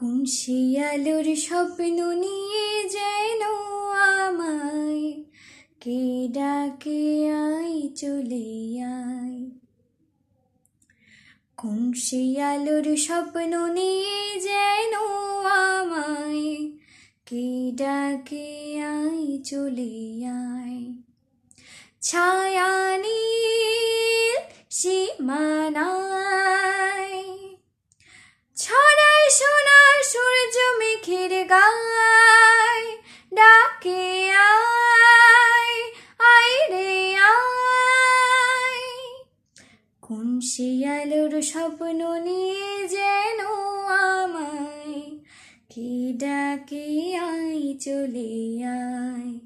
কোন স্বপ্ন নিয়ে যেন আমায়? কে ডাকে আই চলে আয়। কোন স্বপ্ন নিয়ে যেন আমায়? কে ডাকে আই চলে আয়। ছায়া নীল সীমানায় কোন শিয়ালোর স্বপ্ন নিয়ে যেন আমায়? কি ডাকে আয় চলে আয়?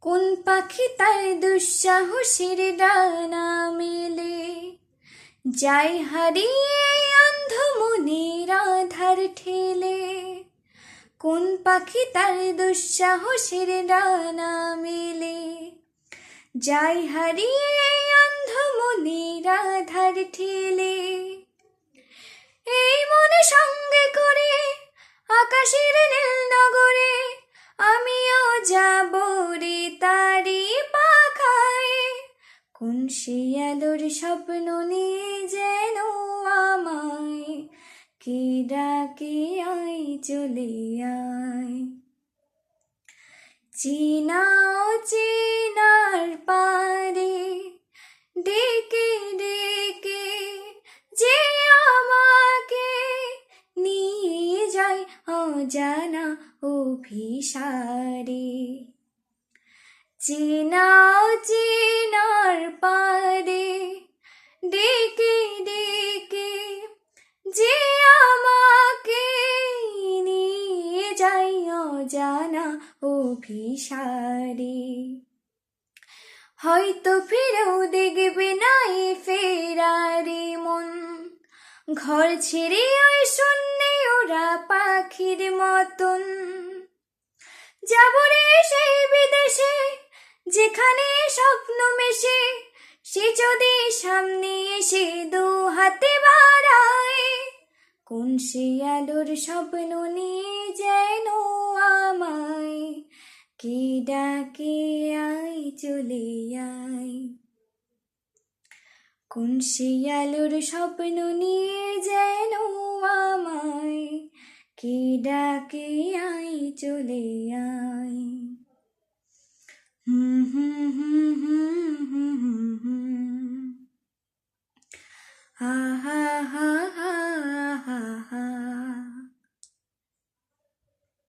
কোন পাখি তার দুঃসাহসের ডানা মেলে? যাই হারিয়ে অন্ধ মনের আধার ঠেলে। কোন পাখি তার দুঃসাহসের ডানা মেলে? যাই হারিয়ে অন্ধ মনের ঠেলে। এই মনে সঙ্গে করে আকাশের নীল নগরে আমিও যাব রে তারি পাখায়। কোন শিয়ালোর স্বপ্ন নিয়ে যেন আমায়? কি ডাকে আই চলে আয়। চিনাও চিনার অজানা অভিসারে। চেনাও চেনার পারে, ডেকে ডেকে যে আমাকে নিয়ে যাই অজানা অভিসারে। হয়তো ফিরেও দেখবে না এ ফেরারে মন। ঘর ছেড়ে ওই শূন্যে ওরা পাখির মতন। যাব রে সেই বিদেশে, যেখানে স্বপ্ন মেশে, সে যদি সামনে এসে দু হাতে বাড়ায়, কোন সে আলোর স্বপ্ন নিয়ে যেন আমায়? কি ডাকে আই চলে আয়। কোন সে আলোর স্বপ্ন নিয়ে যেন আমায়, কি ডাকে আই চলে আয়। হুম হুম হুম হুম হুম হুম হা হা হা